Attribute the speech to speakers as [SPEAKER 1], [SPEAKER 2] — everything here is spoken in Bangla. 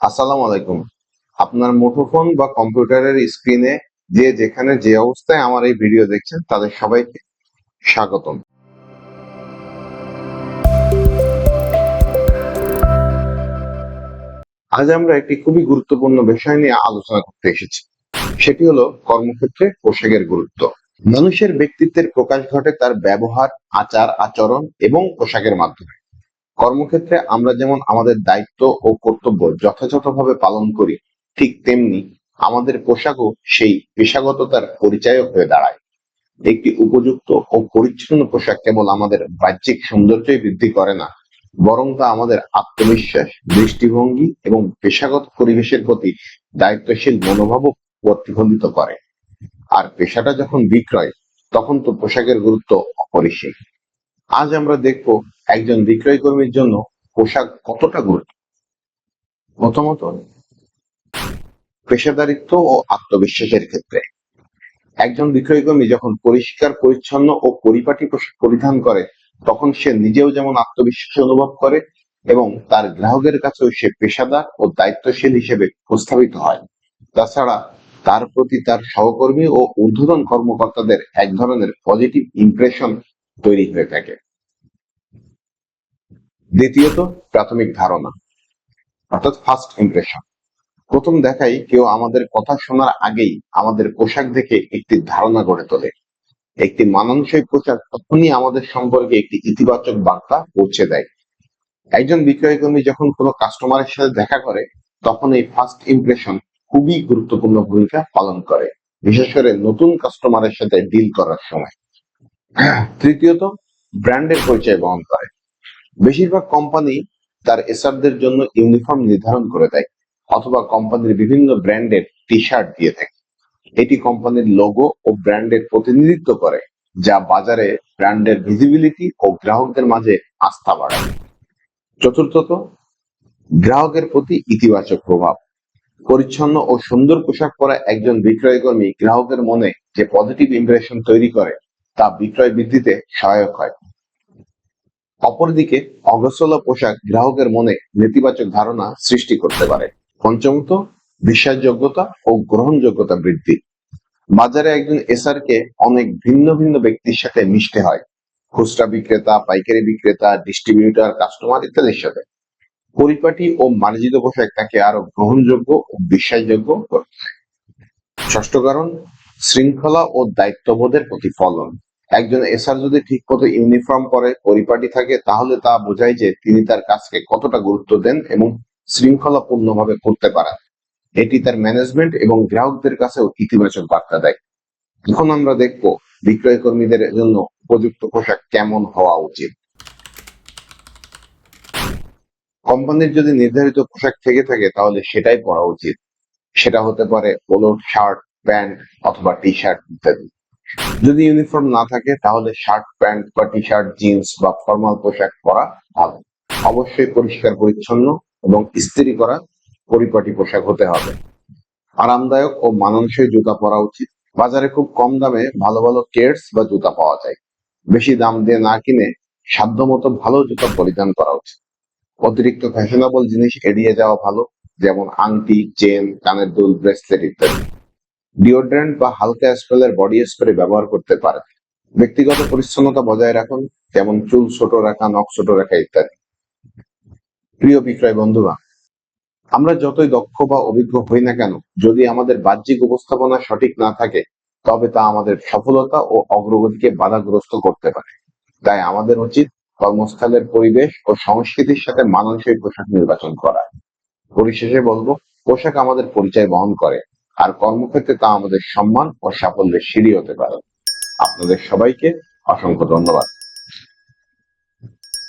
[SPEAKER 1] আসসালামু আলাইকুম। আপনার মুঠোফোন বা কম্পিউটারের স্ক্রিনে যে যেখানে যে অবস্থায় আমার এই ভিডিও দেখছেন, তাদের সবাইকে স্বাগতম। আজ আমরা একটি খুবই গুরুত্বপূর্ণ বিষয় নিয়ে আলোচনা করতে এসেছি। সেটি হলো কর্মক্ষেত্রে পোশাকের গুরুত্ব। মানুষের ব্যক্তিত্বের প্রকাশ ঘটে তার ব্যবহার, আচার, আচরণ এবং পোশাকের মাধ্যমে। কর্মক্ষেত্রে আমরা যেমন আমাদের দায়িত্ব ও কর্তব্য যথাযথভাবে পালন করি, ঠিক তেমনি আমাদের পোশাকও সেই পেশাগততার পরিচায়ক হয়ে দাঁড়ায়। একটি উপযুক্ত ও পরিচ্ছন্ন পোশাক কেবল আমাদের বাহ্যিক সৌন্দর্যই বৃদ্ধি করে না, বরং তা আমাদের আত্মবিশ্বাস, দৃষ্টিভঙ্গি এবং পেশাগত পরিবেশের প্রতি দায়িত্বশীল মনোভাবও প্রতিফলিত করে। আর পেশাটা যখন বিক্রয়, তখন তো পোশাকের গুরুত্ব অপরিসীম। আজ আমরা দেখব একজন বিক্রয় কর্মীর জন্য পোশাক কতটা গুরুত্ব? প্রথমত, পেশাদারিত্ব ও আত্মবিশ্বাসের ক্ষেত্রে। একজন বিক্রয় কর্মী যখন পরিষ্কার, পরিচ্ছন্ন ও পরিপাটি পোশাক পরিধান করে, তখন সে নিজেও যেমন আত্মবিশ্বাস অনুভব করে এবং তার গ্রাহকের কাছেও সে পেশাদার ও দায়িত্বশীল হিসেবে উপস্থাপিত হয়। তাছাড়া তার প্রতি তার সহকর্মী ও ঊর্ধ্বতন কর্মকর্তাদের এক ধরনের পজিটিভ ইমপ্রেশন তৈরি হয়ে থাকে। দ্বিতীয়ত, প্রাথমিক ধারণা, অর্থাৎ ফার্স্ট ইমপ্রেশন প্রথম দেখাই কেউ আমাদের কথা শোনার আগেই আমাদের পোশাক দেখে একটি ধারণা গড়ে তোলে। একটি মানানসই পোশাক তখনই আমাদের সম্পর্কে একটি ইতিবাচক বার্তা পৌঁছে দেয়। একজন বিক্রয় কর্মী যখন কোনো কাস্টমারের সাথে দেখা করে, তখন এই ফার্স্ট ইমপ্রেশন খুবই গুরুত্বপূর্ণ ভূমিকা পালন করে। বিশেষ করে নতুন কাস্টমারের সাথে ডিল করার সময়। তৃতীয়ত, ব্র্যান্ডের পরিচয় বহন করে। বেশিরভাগ কোম্পানি তার এসআরদের জন্য ইউনিফর্ম নির্ধারণ করে দেয়, অথবা কোম্পানির বিভিন্ন ব্র্যান্ডের টি শার্ট দিয়ে থাকে। এটি কোম্পানির লোগো ও ব্র্যান্ডের প্রতিনিধিত্ব করে, যা বাজারে ব্র্যান্ডের ভিজিবিলিটি ও গ্রাহকদের মাঝে আস্থা বাড়ায়। চতুর্থত, গ্রাহকের প্রতি ইতিবাচক প্রভাব। পরিচ্ছন্ন ও সুন্দর পোশাক পরা একজন বিক্রয়কর্মী গ্রাহকের মনে যে পজিটিভ ইমপ্রেশন তৈরি করে তা বিক্রয় বৃদ্ধিতে সহায়ক হয়। অপরদিকে অগোছালো পোশাক গ্রাহকের মনে নেতিবাচক ধারণা সৃষ্টি করতে পারে। পঞ্চমত, বিশ্বাসযোগ্যতা ও গ্রহণযোগ্যতা বৃদ্ধি। বাজারে একজন এসআর কে অনেক ভিন্ন ভিন্ন ব্যক্তির সাথে মিশতে হয়। খুচরা বিক্রেতা, পাইকারি বিক্রেতা, ডিস্ট্রিবিউটার, কাস্টমার ইত্যাদির সাথে। পরিপাটি ও মার্জিত পোশাক তাকে আরও গ্রহণযোগ্য ও বিশ্বাসযোগ্য করতে ষষ্ঠ কারণ, শৃঙ্খলা ও দায়িত্ববোধের প্রতিফলন। একজন এসআর যদি ঠিক মতো ইউনিফর্ম পরে পরিপাটি থাকে, তাহলে তা বোঝায় যে তিনি তার কাজকে কতটা গুরুত্ব দেন এবং শৃঙ্খলাপূর্ণভাবে করতে পারেন। এটি তার ম্যানেজমেন্ট এবং গ্রাহকদের কাছেও ইতিবাচক বার্তা দেয়। এখন আমরা দেখব বিক্রয় কর্মীদের জন্য উপযুক্ত পোশাক কেমন হওয়া উচিত। কোম্পানির যদি নির্ধারিত পোশাক থেকে থাকে, তাহলে সেটাই পরা উচিত। সেটা হতে পারে পোলো শার্ট, প্যান্ট অথবা টি শার্ট ইত্যাদি। যদি ইউনিফর্ম না থাকে, তাহলে শার্ট প্যান্ট বা টি শার্ট জিন্স বা ফর্মাল পোশাক পরা ভালো। অবশ্যই পরিষ্কার, পরিচ্ছন্ন এবং ইস্ত্রি করা পরিপাটি পোশাক হতে হবে। আরামদায়ক ও মানানসই জুতা পরা উচিত। বাজারে খুব কম দামে ভালো ভালো কেটস বা জুতা পাওয়া যায়। বেশি দাম দিয়ে না কিনে সাধ্যমতো ভালো জুতা পরিধান করা উচিত। অতিরিক্ত ফ্যাশনেবল জিনিস এড়িয়ে যাওয়া ভালো, যেমন আংটি চেন কানের দুল ব্রেসলেট ইত্যাদি। ডিওড্রেন্ট বা হালকা স্প্রেলের বডি স্প্রে ব্যবহার করতে পারেন। ব্যক্তিগত পরিচ্ছন্নতা বজায় রাখুন, যেমন চুল ছোট রাখা, নখ ছোট রাখা ইত্যাদি। প্রিয় বিক্রয় বন্ধুরা, আমরা যতই দক্ষ বা অভিজ্ঞ হই না কেন, যদি আমাদের বাহ্যিক উপস্থাপনা সঠিক না থাকে, তবে তা আমাদের সফলতা ও অগ্রগতিকে বাধাগ্রস্ত করতে পারে। তাই আমাদের উচিত কর্মস্থলের পরিবেশ ও সংস্কৃতির সাথে মানানসই পোশাক নির্বাচন করা। পরিশেষে বলব, পোশাক আমাদের পরিচয় বহন করে। আর কর্মক্ষেত্রে তা আমাদের সম্মান ও সাফল্যের সিঁড়ি হতে পারে। আপনাদের সবাইকে অসংখ্য ধন্যবাদ।